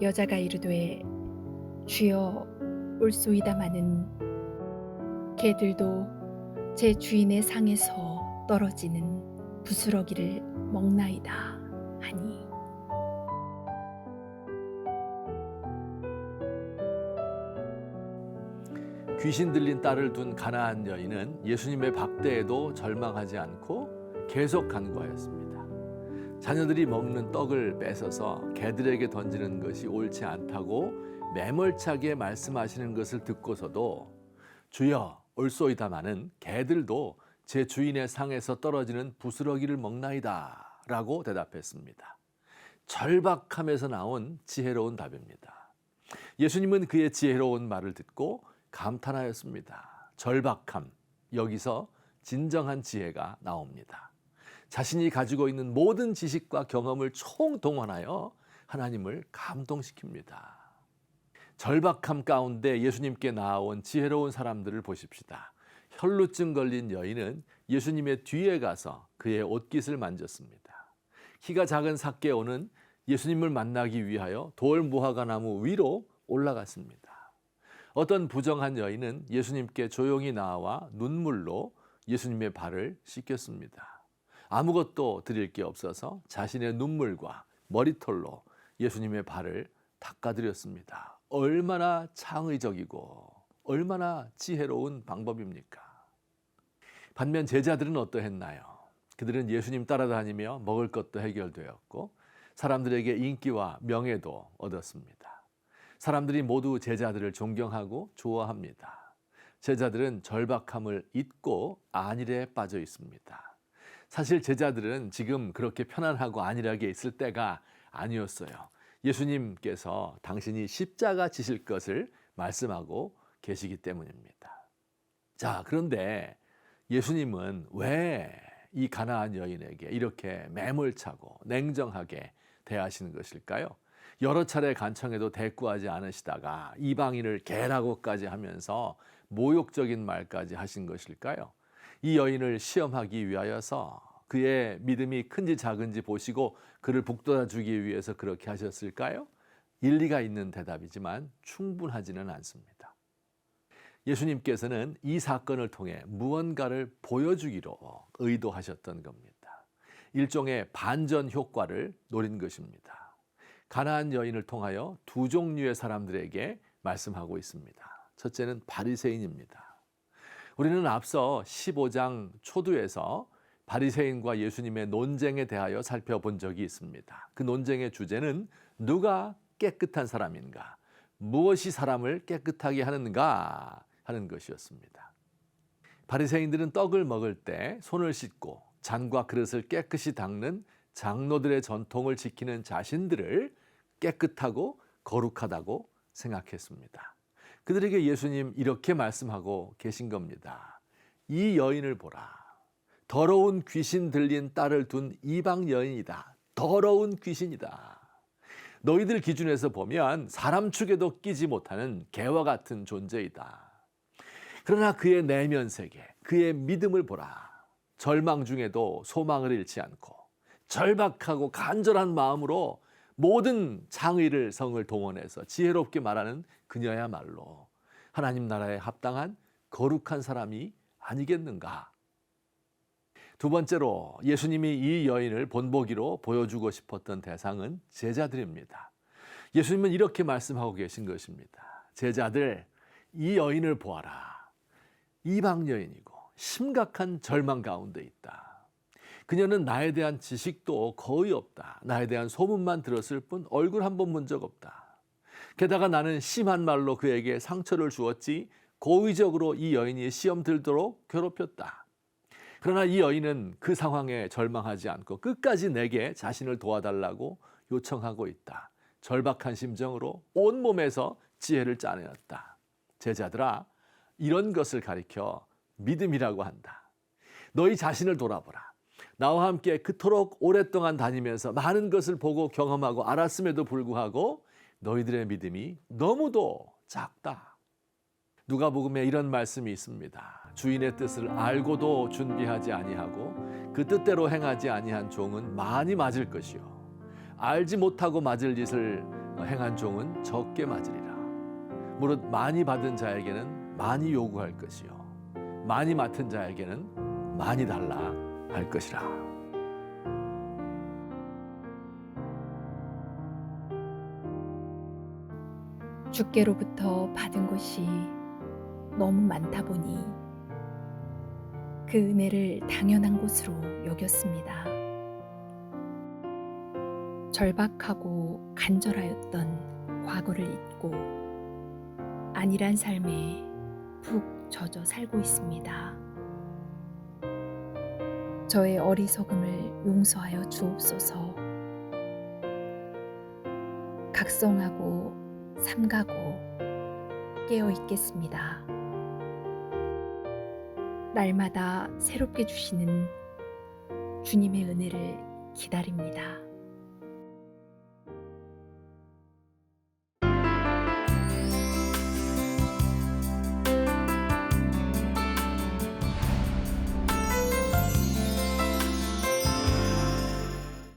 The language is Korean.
여자가 이르되 주여 올소이다마는 개들도 제 주인의 상에서 떨어지는 부스러기를 먹나이다 하니 귀신 들린 딸을 둔 가나안 여인은 예수님의 박대에도 절망하지 않고 계속 간구하였습니다. 자녀들이 먹는 떡을 뺏어서 개들에게 던지는 것이 옳지 않다고 매몰차게 말씀하시는 것을 듣고서도 주여 올소이다마는 개들도 제 주인의 상에서 떨어지는 부스러기를 먹나이다 라고 대답했습니다. 절박함에서 나온 지혜로운 답입니다. 예수님은 그의 지혜로운 말을 듣고 감탄하였습니다. 절박함, 여기서 진정한 지혜가 나옵니다. 자신이 가지고 있는 모든 지식과 경험을 총동원하여 하나님을 감동시킵니다. 절박함 가운데 예수님께 나아온 지혜로운 사람들을 보십시다. 혈루증 걸린 여인은 예수님의 뒤에 가서 그의 옷깃을 만졌습니다. 키가 작은 삭개오는 예수님을 만나기 위하여 돌 무화과 나무 위로 올라갔습니다. 어떤 부정한 여인은 예수님께 조용히 나와 눈물로 예수님의 발을 씻겼습니다. 아무것도 드릴 게 없어서 자신의 눈물과 머리털로 예수님의 발을 닦아드렸습니다. 얼마나 창의적이고 얼마나 지혜로운 방법입니까? 반면 제자들은 어떠했나요? 그들은 예수님 따라다니며 먹을 것도 해결되었고 사람들에게 인기와 명예도 얻었습니다. 사람들이 모두 제자들을 존경하고 좋아합니다. 제자들은 절박함을 잊고 안일에 빠져 있습니다. 사실 제자들은 지금 그렇게 편안하고 안일하게 있을 때가 아니었어요. 예수님께서 당신이 십자가 지실 것을 말씀하고 계시기 때문입니다. 자, 그런데 예수님은 왜 이 가나안 여인에게 이렇게 매몰차고 냉정하게 대하시는 것일까요? 여러 차례 간청해도 대꾸하지 않으시다가 이방인을 개라고까지 하면서 모욕적인 말까지 하신 것일까요? 이 여인을 시험하기 위하여서 그의 믿음이 큰지 작은지 보시고 그를 북돋아 주기 위해서 그렇게 하셨을까요? 일리가 있는 대답이지만 충분하지는 않습니다. 예수님께서는 이 사건을 통해 무언가를 보여주기로 의도하셨던 겁니다. 일종의 반전 효과를 노린 것입니다. 가나안 여인을 통하여 두 종류의 사람들에게 말씀하고 있습니다. 첫째는 바리새인입니다. 우리는 앞서 15장 초두에서 바리새인과 예수님의 논쟁에 대하여 살펴본 적이 있습니다. 그 논쟁의 주제는 누가 깨끗한 사람인가? 무엇이 사람을 깨끗하게 하는가 하는 것이었습니다. 바리새인들은 떡을 먹을 때 손을 씻고 잔과 그릇을 깨끗이 닦는 장로들의 전통을 지키는 자신들을 깨끗하고 거룩하다고 생각했습니다. 그들에게 예수님 이렇게 말씀하고 계신 겁니다. 이 여인을 보라. 더러운 귀신 들린 딸을 둔 이방 여인이다. 더러운 귀신이다. 너희들 기준에서 보면 사람 축에도 끼지 못하는 개와 같은 존재이다. 그러나 그의 내면 세계, 그의 믿음을 보라. 절망 중에도 소망을 잃지 않고 절박하고 간절한 마음으로 모든 창의를 성을 동원해서 지혜롭게 말하는 그녀야말로 하나님 나라에 합당한 거룩한 사람이 아니겠는가? 두 번째로 예수님이 이 여인을 본보기로 보여주고 싶었던 대상은 제자들입니다. 예수님은 이렇게 말씀하고 계신 것입니다. 제자들, 이 여인을 보아라. 이방 여인이고 심각한 절망 가운데 있다. 그녀는 나에 대한 지식도 거의 없다. 나에 대한 소문만 들었을 뿐 얼굴 한 번 본 적 없다. 게다가 나는 심한 말로 그에게 상처를 주었지 고의적으로 이 여인이 시험 들도록 괴롭혔다. 그러나 이 여인은 그 상황에 절망하지 않고 끝까지 내게 자신을 도와달라고 요청하고 있다. 절박한 심정으로 온몸에서 지혜를 짜내었다. 제자들아, 이런 것을 가리켜 믿음이라고 한다. 너희 자신을 돌아보라. 나와 함께 그토록 오랫동안 다니면서 많은 것을 보고 경험하고 알았음에도 불구하고 너희들의 믿음이 너무도 작다. 누가복음에 이런 말씀이 있습니다. 주인의 뜻을 알고도 준비하지 아니하고 그 뜻대로 행하지 아니한 종은 많이 맞을 것이요 알지 못하고 맞을 짓을 행한 종은 적게 맞으리라. 무릇 많이 받은 자에게는 많이 요구할 것이요 많이 맡은 자에게는 많이 달라 할 것이라. 주께로부터 받은 것이 너무 많다 보니 그 은혜를 당연한 것으로 여겼습니다. 절박하고 간절하였던 과거를 잊고 안일한 삶에 푹 젖어 살고 있습니다. 저의 어리석음을 용서하여 주옵소서. 각성하고 삼가고 깨어 있겠습니다. 날마다 새롭게 주시는 주님의 은혜를 기다립니다.